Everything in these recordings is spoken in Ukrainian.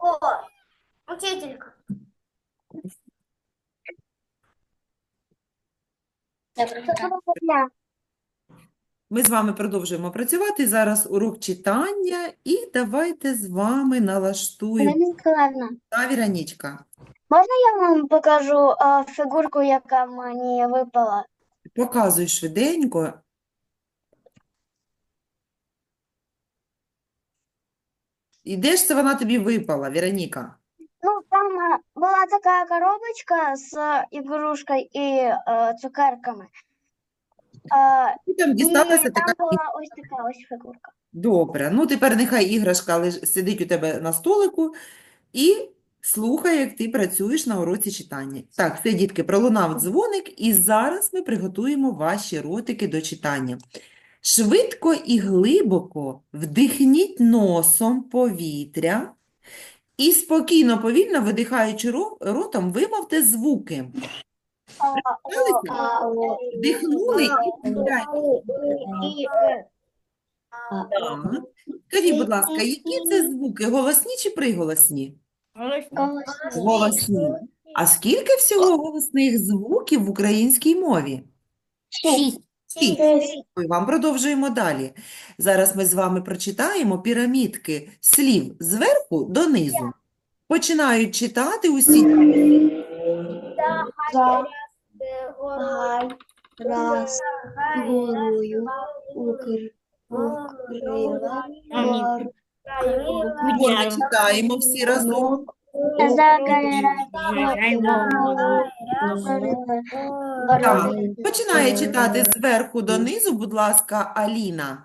О, учителька. Ми з вами продовжуємо працювати. Зараз урок читання, і давайте з вами налаштуємо. Миколаївна, Та, Віронічка, можна я вам покажу а, фігурку, яка мені випала? показуй швиденько. І де ж це вона тобі випала, Віроніка? Ну, там а, була така коробочка з а, ігрушкою і а, цукерками. А, І там і дісталася там така була ось така ось фігурка. Добре, ну тепер нехай іграшка леж... сидить у тебе на столику і слухає, як ти працюєш на уроці читання. Так, все, дітки, пролунав дзвоник, і зараз ми приготуємо ваші ротики до читання. Швидко і глибоко вдихніть носом повітря і спокійно, повільно, видихаючи ротом, вимовте звуки. Вдихнули і. Скажіть, будь ласка, які це звуки, голосні чи приголосні? голосні. Голосні. А скільки всього голосних звуків в українській мові? Шість. Ой, Вам продовжуємо далі. Зараз ми з вами прочитаємо пірамідки слів зверху донизу. Починають читати усі. За, гай, раз, горою, укрила, Ми читаємо всі разом. Так. Починає читати зверху донизу, будь ласка, Аліна.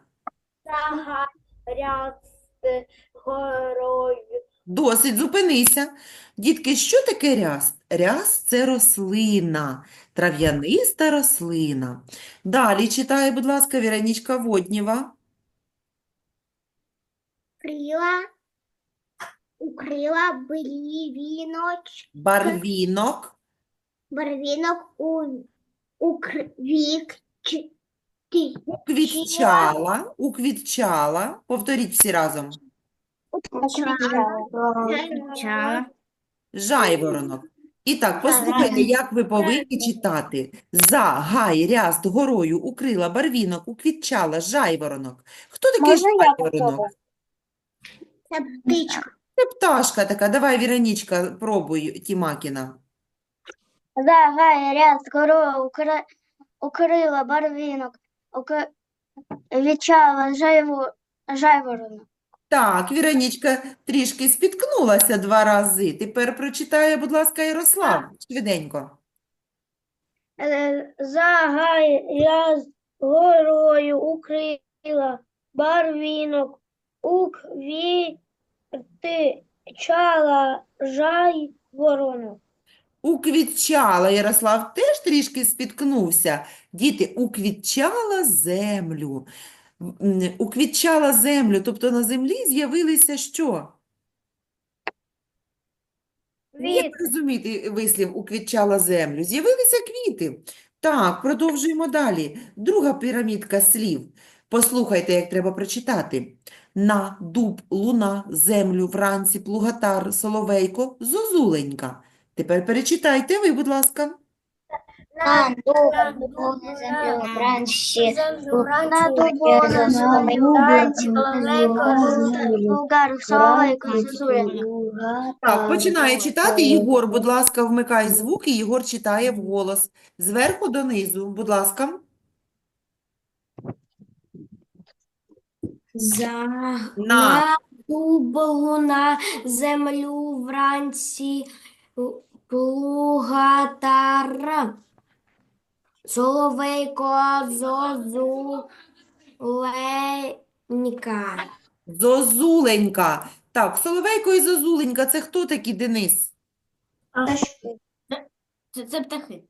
Досить, зупинися. Дітки, що таке ряст? Ряст – це рослина, трав'яниста рослина. Далі читає, будь ласка, Віронічка Воднєва. Укрила, укрила блівіноч, Барвінок. барвінок у, уквік, чи, ти, Уквітчала. Уквітчала. Повторіть всі разом. Уквічала. Жайворонок. І так, послухайте, як ви повинні читати. За, гай, ряст, горою, укрила, барвінок, уквітчала, жайворонок. Хто такий Можна я жайворонок? Це птичка. Це пташка така. Давай, Віронічка, пробуй, Тімакіна. Загай, ряд, корова, укри, укрила, барвінок, ук- вічала, жайво, жайворонок. Так, Віронічка трішки спіткнулася два рази. Тепер прочитає, будь ласка, Ярослав, швиденько. Е, Загай, ряд, горою, укрила, барвінок, уквітчала, жайворонок. Уквітчала, Ярослав теж трішки спіткнувся. Діти, уквітчала землю. Уквітчала землю, тобто на землі з'явилися що? Як розуміти вислів «уквітчала землю»? З'явилися квіти. Так, продовжуємо далі. Друга пірамідка слів. Послухайте, як треба прочитати. На, дуб, луна, землю, вранці, плугатар, соловейко, зозуленька. Тепер перечитайте ви, будь ласка. На дубу, землю, вранці, на дубу, землю, вранці, Булгар, соловейко, зозуля. Так, починає читати Єгор, будь ласка, вмикай звук, і Єгор читає вголос. Зверху донизу, будь ласка. За На. землю вранці, плугатар, соловейко, зозуленька. Зозуленька. Так, Соловейко і Зозуленька, це хто такі, Денис? Це, це птахи.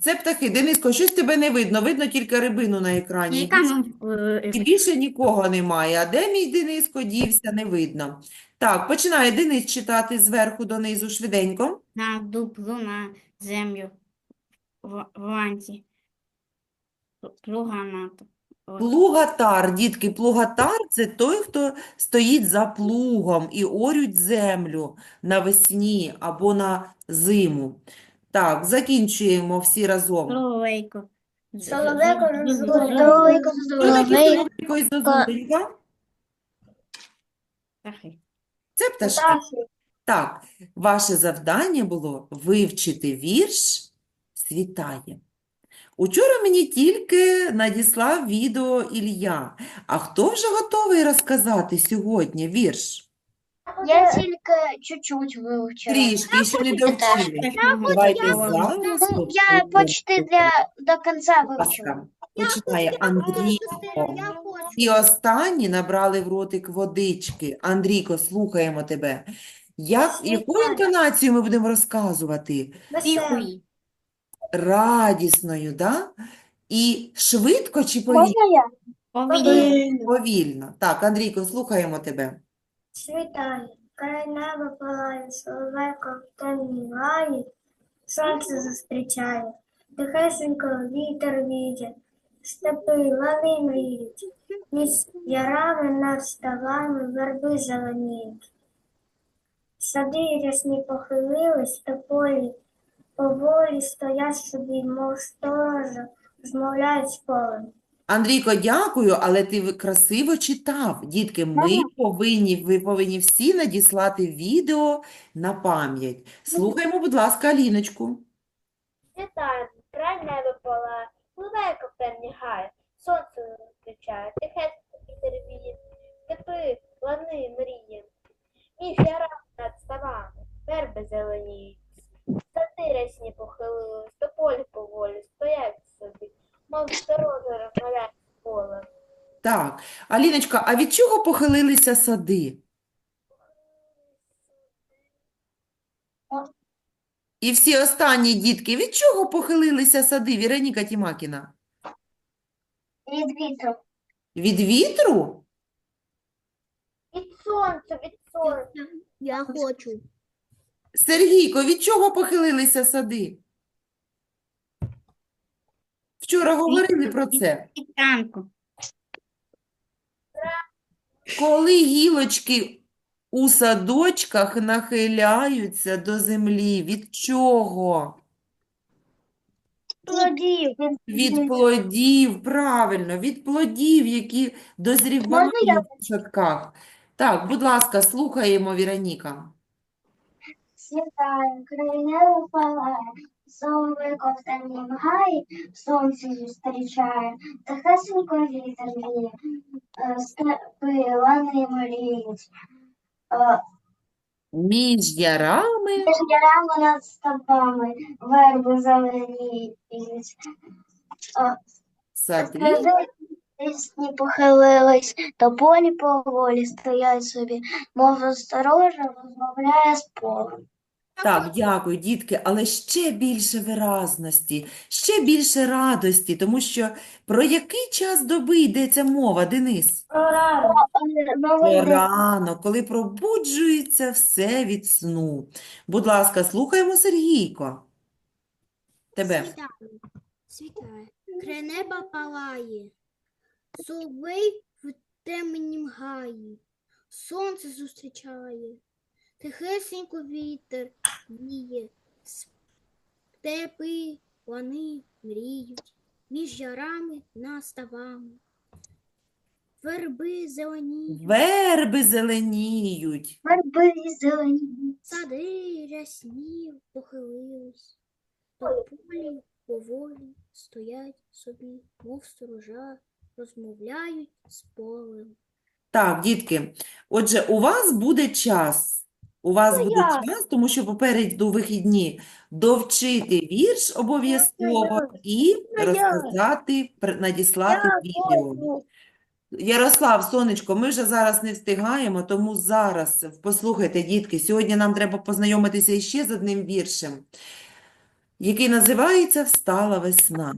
Це птахи. Дениско, щось тебе не видно, видно тільки рибину на екрані. Більше- е, І більше нікого немає. А де мій Дениско дівся, не видно. Так, починає Денис читати зверху донизу швиденько. на дуб, луна, землю в- вранці, плуганату. Плугатар, дітки, плугатар – це той, хто стоїть за плугом і орють землю навесні або на зиму. Так, закінчуємо всі разом. Соловейко. Соловейко, такі соловейко і? Птахи. Це пташки. Так, ваше завдання було вивчити вірш «Світає». Учора мені тільки надіслав відео Ілля. А хто вже готовий розказати сьогодні вірш? Я тільки чуть-чуть вивчила. Трішки, ще не довчили. Давайте зараз Ну, я почти для, до кінця вивчила. ласка, Починає Андрійко. І останні набрали в ротик водички. Андрійко, слухаємо тебе. Як, яку інтонацію ми будемо розказувати? Веселі. Тихої. Радісною, да? І швидко чи повільно? Можна я? Повільно. Повільно. Так, Андрійко, слухаємо тебе. Світає, край неба палає, соловейко в темній гаї, сонце зустрічає, тихесенько вітер віє, степи лани мріють, між ярами над ставами верби зеленіють. Сади рясні похилились, тополі поволі стоять собі, мов сторожа, розмовляють з полем. Андрійко, дякую, але ти красиво читав. Дітки, ми повинні, ви повинні всі надіслати відео на пам'ять. Слухаємо, будь ласка, Аліночку. Вітаємо, край небо палає, Лунайко в темні гає, сонце зустрічає, тихесенько вітер віє, степи, лани мріє, між ярами над ставами, верби зеленіють, сади рясні похилились, тополі поволі стоять собі, Так, Аліночка, а від чого похилилися сади? І всі останні дітки, від чого похилилися сади, Віроніка Тімакіна? Від вітру. Від вітру? Від сонця, від сонця. Я хочу. Сергійко, від чого похилилися сади? Вчора говорили про це. Коли гілочки у садочках нахиляються до землі, від чого? Плодів. Від плодів, правильно, від плодів, які дозрівають я в садках. Так, будь ласка, слухаємо, Віроніка. Світає, край неба соловейко в гаї, сонце зустрічає, тихесенько вітер віє, степи, лани мріють. Е, Між ярами Між ярами над стопами, верби зеленіють. Сади. Пісні похилились, тополі поволі стоять собі, мов осторожа розмовляє з полем. Так, дякую, дітки, але ще більше виразності, ще більше радості, тому що про який час доби йдеться мова, Денис? Прорав. Новий. Рано, коли пробуджується все від сну. Будь ласка, слухаємо Сергійко. Тебе. Світає, світає, край неба палає, соловей в темнім гаї, сонце зустрічає, тихесенько вітер віє, степи, лани мріють, між ярами над ставами. Верби зеленіють, Верби зеленіють. Верби зелені. сади рясні похилились, тополі поволі стоять собі, мов сторожа, розмовляють з полем. Так, дітки, отже, у вас буде час. У вас буде час, тому що попереду вихідні довчити вірш обов'язково і розказати, пр- надіслати відео. Ярослав, сонечко, ми вже зараз не встигаємо, тому зараз послухайте, дітки, сьогодні нам треба познайомитися іще з одним віршем, який називається «Встала весна».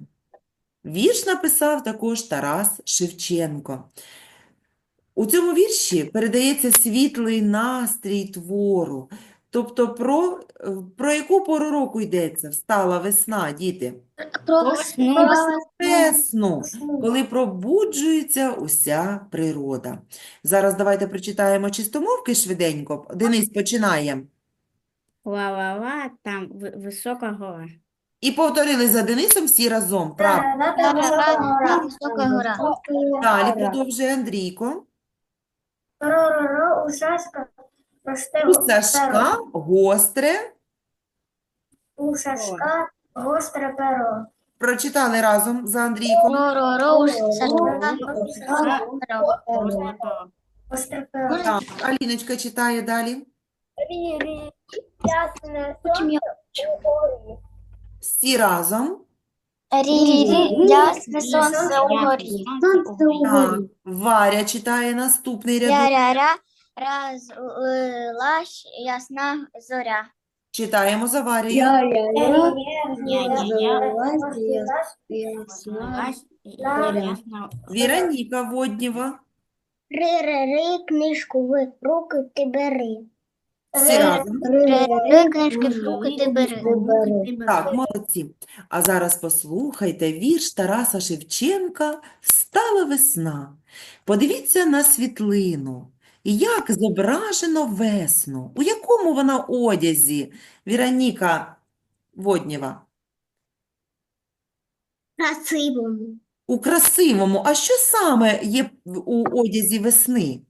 Вірш написав також Тарас Шевченко. У цьому вірші передається світлий настрій твору, Тобто про, про яку пору року йдеться? Встала весна, діти? Про Весну, коли пробуджується уся природа. Зараз давайте прочитаємо чистомовки швиденько. Денис, починає. Ла-ла-ла, там висока гора. І повторили за Денисом всі разом. Правильно. Висока гора. Далі продовжує Андрійко. Ро-ро-ро, у Сашка У гостре. У Сашка гостре перо. Прочитали разом за Андрійком. Ро-ро-ро, Гостре перо. Так, Аліночка читає далі. Рі-рі, ясне сонце у горі. Всі разом. Рі-рі-рі, ясне сонце угорі. Так. Варя читає наступний рядок. Ря-ря-ря, розлилась ясна зоря. Читаємо за Варєю. Віроніка Воднєва. Ри-ри-ри, книжку в руки ти бери. Всі разом. Книжки в руки ти бери. Так, молодці. А зараз послухайте вірш Тараса Шевченка «Встала весна». Подивіться на світлину. Як зображено весну. У якому вона одязі? Віроніка Воднєва. Красивому. У красивому. А що саме є у одязі весни?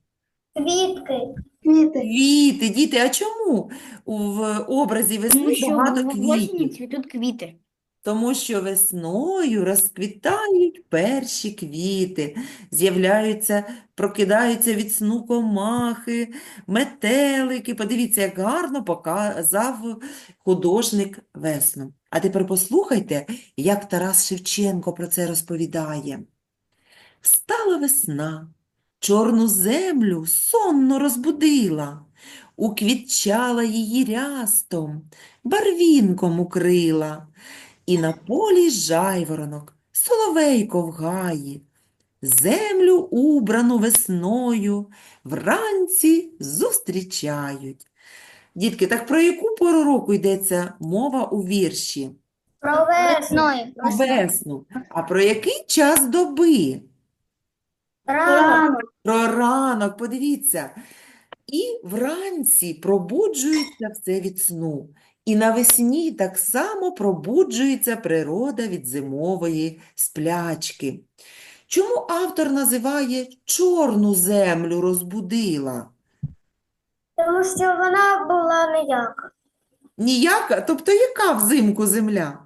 Квітки. Квіти, діти, а чому в образі Тому весни що багато квітів? цвітуть квіти. Тому що весною розквітають перші квіти, з'являються, прокидаються від сну комахи, метелики. Подивіться, як гарно показав художник весну. А тепер послухайте, як Тарас Шевченко про це розповідає. Встала весна, чорну землю сонно розбудила, уквітчала її рястом, барвінком укрила. І на полі жайворонок, соловейко в гаї, землю убрану весною вранці зустрічають. Дітки, так про яку пору року йдеться мова у вірші? Про весну. Про весну. А про який час доби? Рано. Про ранок, подивіться. І вранці пробуджується все від сну. І навесні так само пробуджується природа від зимової сплячки. Чому автор називає чорну землю розбудила? Тому що вона була ніяка. Ніяка, тобто яка взимку земля?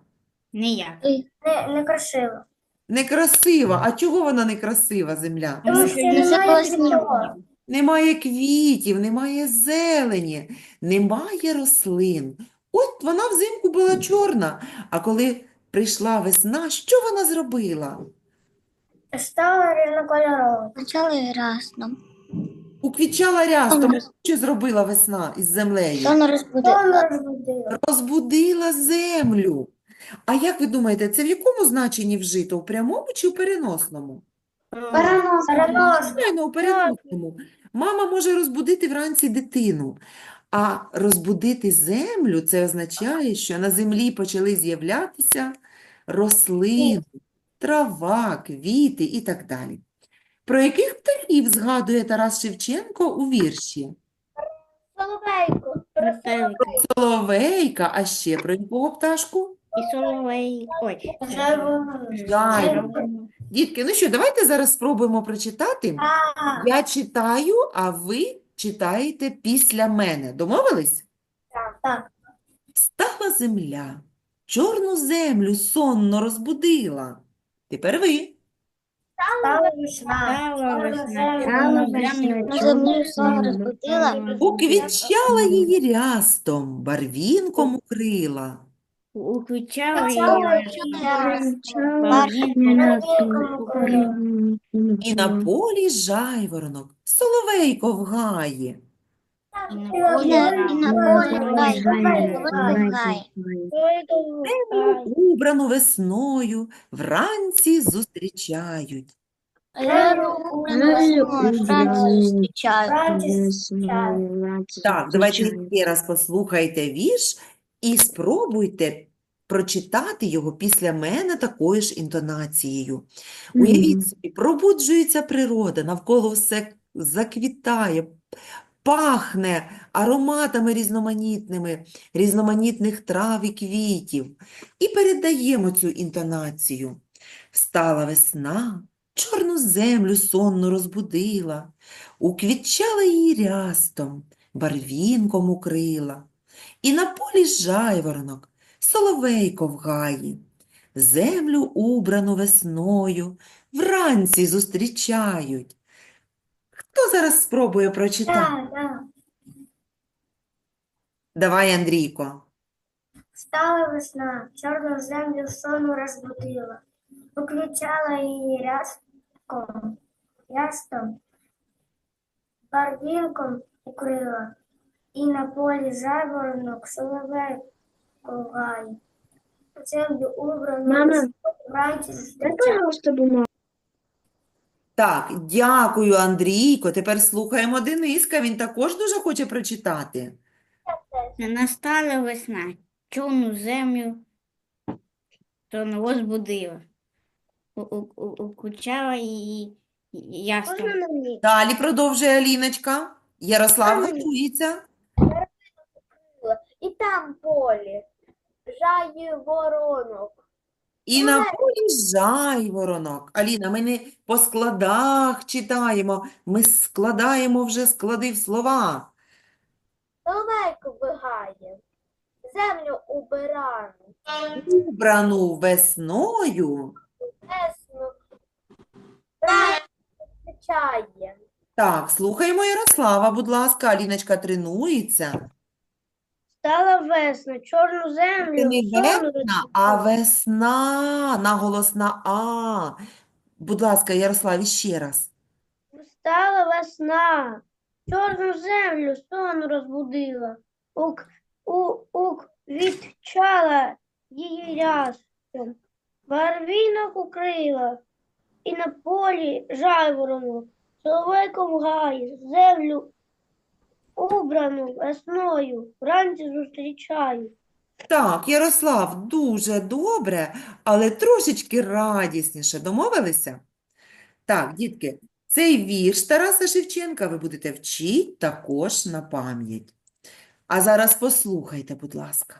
Ніяк. Не, не красива. Некрасива. А чого вона некрасива, земля? Тому що не не немає нічого. Немає квітів, немає зелені, немає рослин. От вона взимку була чорна, а коли прийшла весна, що вона зробила? Стала різнокольорова. Почали разом. Уквічала рястом. Що зробила весна із землею? Сон розбудила. Розбудила землю. А як ви думаєте, це в якому значенні вжито? У прямому чи у переносному? Перенос. Звичайно, у переносному. Мама може розбудити вранці дитину, а розбудити землю це означає, що на землі почали з'являтися рослини, трава, квіти і так далі. Про яких птахів згадує Тарас Шевченко у вірші? Соловейко. Про Соловейка, а ще про якого пташку? І соловей. Жайворонок. Дітки, ну що, давайте зараз спробуємо прочитати. Я читаю, а ви читаєте після мене. Домовились? так. Встала земля, чорну землю сонно розбудила. Тепер ви. Землю. Уквітчала її рястом, барвінком укрила. І на полі жайворонок, соловейко в гаї. Убрану весною вранці зустрічають. Так, давайте ще раз послухайте вірш і спробуйте прочитати його після мене такою ж інтонацією. Уявіть собі, пробуджується природа, навколо все заквітає, пахне ароматами різноманітними, різноманітних трав і квітів. І передаємо цю інтонацію. Встала весна, чорну землю сонну розбудила, уквітчала її рястом, барвінком укрила. І на полі жайворонок, соловейко в гаї, землю убрану весною вранці зустрічають. Хто зараз спробує прочитати? Давай, Андрійко. Стала весна, чорну землю сону розбудила, Уключала її ряском, рястом, барвінком укрила, і на полі жайворонок соловейко гає. Землю убрану Мама, пожалуйста, бумагу. Так, дякую, Андрійко. Тепер слухаємо Дениска. Він також дуже хоче прочитати. Настала весна, чорну землю то у- у- укучала її ясно. Далі продовжує Аліночка. Ярослав готується. Там полі, жає воронок. І на полі жайворонок. Аліна, ми не по складах читаємо, ми складаємо вже склади в слова. Соловейко вигає, землю убирану, Убрану весною. весну зустрічає. Так, слухаємо Ярослава, будь ласка. Аліночка тренується. Стала весна, чорну землю Це не сону весна, а весна. Наголос на А. Будь ласка, Ярослав, іще раз. Встала весна, чорну землю сон розбудила, ук, у, ук відчала її рястом, барвінок укрила, і на полі жайворонок, соловейко в гаї, землю убрану весною, вранці зустрічаю. Так, Ярослав, дуже добре, але трошечки радісніше. Домовилися? Так, дітки, цей вірш Тараса Шевченка ви будете вчити також на пам'ять. А зараз послухайте, будь ласка.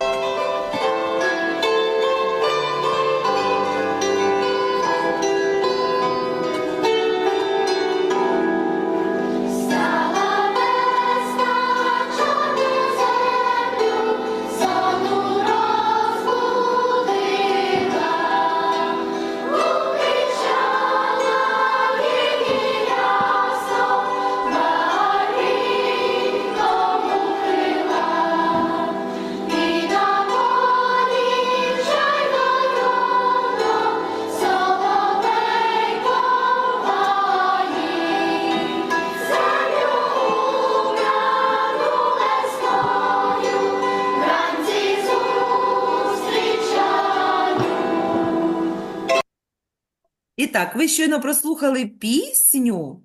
Так, ви щойно прослухали пісню,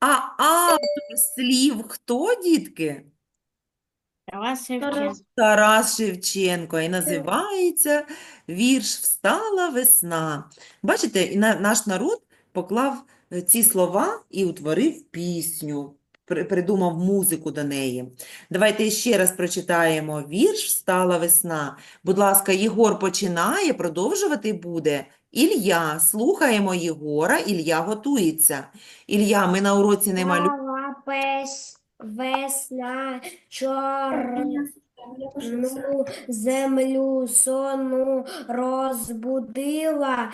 а автор слів хто, дітки? Тарас Шевченко. Тарас Шевченко. І називається вірш «Встала весна». Бачите, і наш народ поклав е, ці слова і утворив пісню, придумав музику до неї. Давайте ще раз прочитаємо вірш «Встала весна». Будь ласка, Єгор починає, продовжувати буде Ілля. Слухаємо Єгора, Ілля готується. Ілля, ми на уроці не малюємо. Стала пес, весна, чорну землю сону розбудила,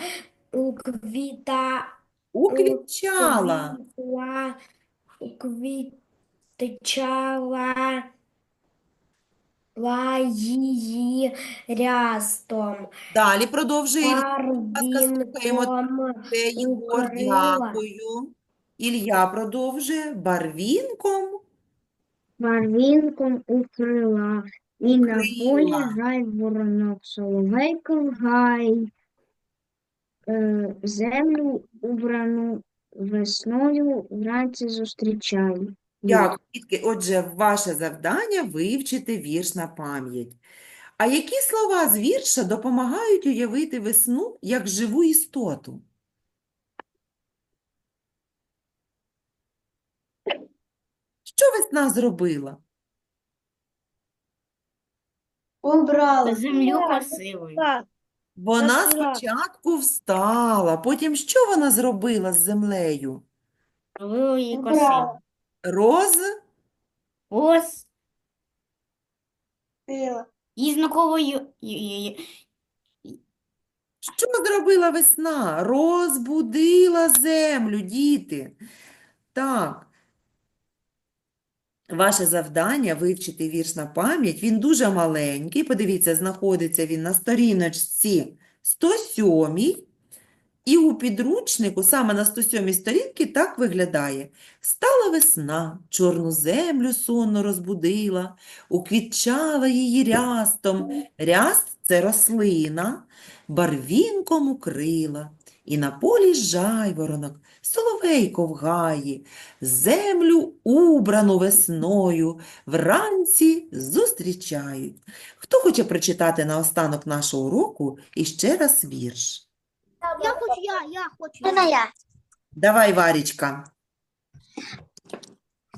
уквіта, Уквітчала. уквітла, уквітчала ла її рястом, Далі продовжує Ілля. слухаємо барвінком укрила. дякую. Ілля продовжує барвінком. Барвінком укрила, і на полі Укрила. жайворонок, соловейко в гай. е, землю убрану весною вранці зустрічаю. Дякую, дітки. Отже, ваше завдання вивчити вірш на пам'ять. А які слова з вірша допомагають уявити весну як живу істоту? Що весна зробила? Убрала. Землю красивою. Вона спочатку встала, потім що вона зробила з землею? Її красивою. Роз... Пила. і знаковою Що зробила весна? Розбудила землю, діти. Так. Ваше завдання вивчити вірш на пам'ять. Він дуже маленький. Подивіться, знаходиться він на сторіночці 107. І у підручнику, саме на 107 сторінці, так виглядає. Стала весна, чорну землю сонно розбудила, уквітчала її рястом. Ряст – це рослина, барвінком укрила, і на полі жайворонок, соловейко в землю убрану весною, вранці зустрічають. Хто хоче прочитати наостанок нашого уроку іще раз вірш? Я хочу, я, я хочу. Можна я? Давай, Варічка.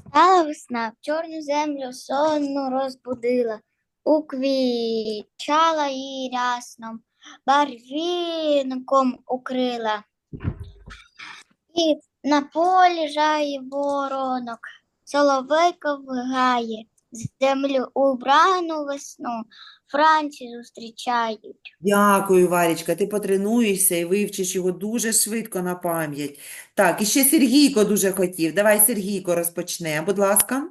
Стала весна, в чорну землю сонну розбудила, уквічала її рясном, барвінком укрила. І на полі жає воронок, соловейко вгає, землю убрану весну, Франці зустрічають. Дякую, Варічка. Ти потренуєшся і вивчиш його дуже швидко на пам'ять. Так, і ще Сергійко дуже хотів. Давай, Сергійко, розпочне, будь ласка.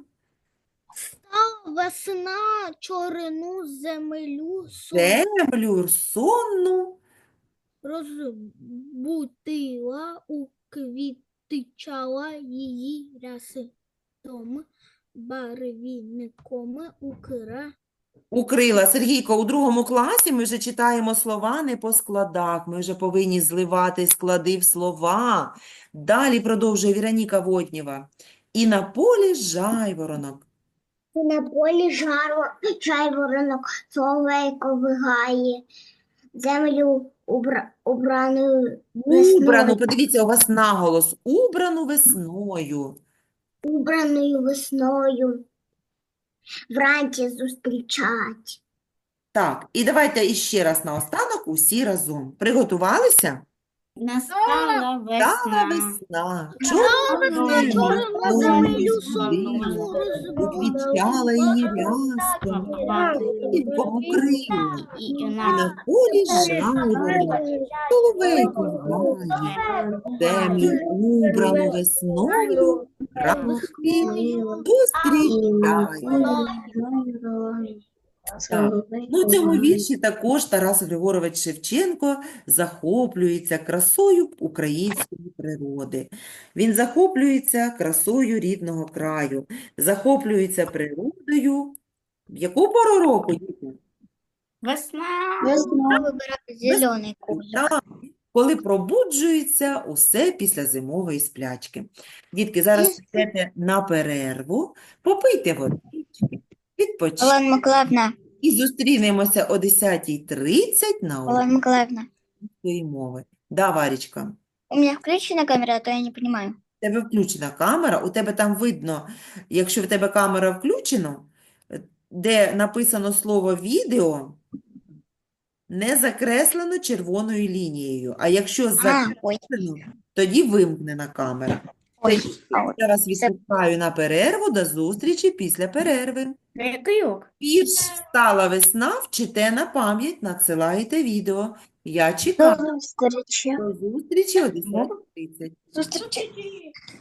Весна чорну землю сон Землю сонну розбудила, уквітчала її рясом, барвінком укра. Укрила. Сергійко, у другому класі ми вже читаємо слова не по складах. Ми вже повинні зливати склади в слова. Далі продовжує Віроніка Воднєва. І на полі жайворонок. І на полі жаро, жайворонок соловейко вигає, землю убра, убраною Убрану, подивіться, у вас наголос. Убрану весною. убраною весною, вранці зустрічать. Так, і давайте іще раз наостанок усі разом. Приготувалися? Настала Стала весна. весна, чорну землю чорну сонну землю уквітчала її рястом, барвінком укрила, І і на полі жайворонок, соловейко грає, землю убрану весною. Так. Ну, у цьому вірші також Тарас Григорович Шевченко захоплюється красою української природи. Він захоплюється красою рідного краю, захоплюється природою. В яку пору року, діти? весна. Весна вибирає зелений колір. Так, коли пробуджується усе після зимової сплячки. Дітки, зараз йдете на перерву, попийте водички, відпочиньте Миколаївна, і зустрінемося о 10.30 на уроці Миколаївна, української мови. Да, Варічка, у меня включена камера, а то я не понимаю. у тебе включена камера, у тебе там видно, якщо в тебе камера включена, де написано слово відео, не закреслено червоною лінією, а якщо закреслено, тоді вимкнена камера. ой, Я вас відпускаю на перерву, до зустрічі після перерви. Урок? «Встала весна» вчите на пам'ять, надсилаєте відео. Я чекаю. До зустрічі. До зустрічі о 10.30. Зустрічі.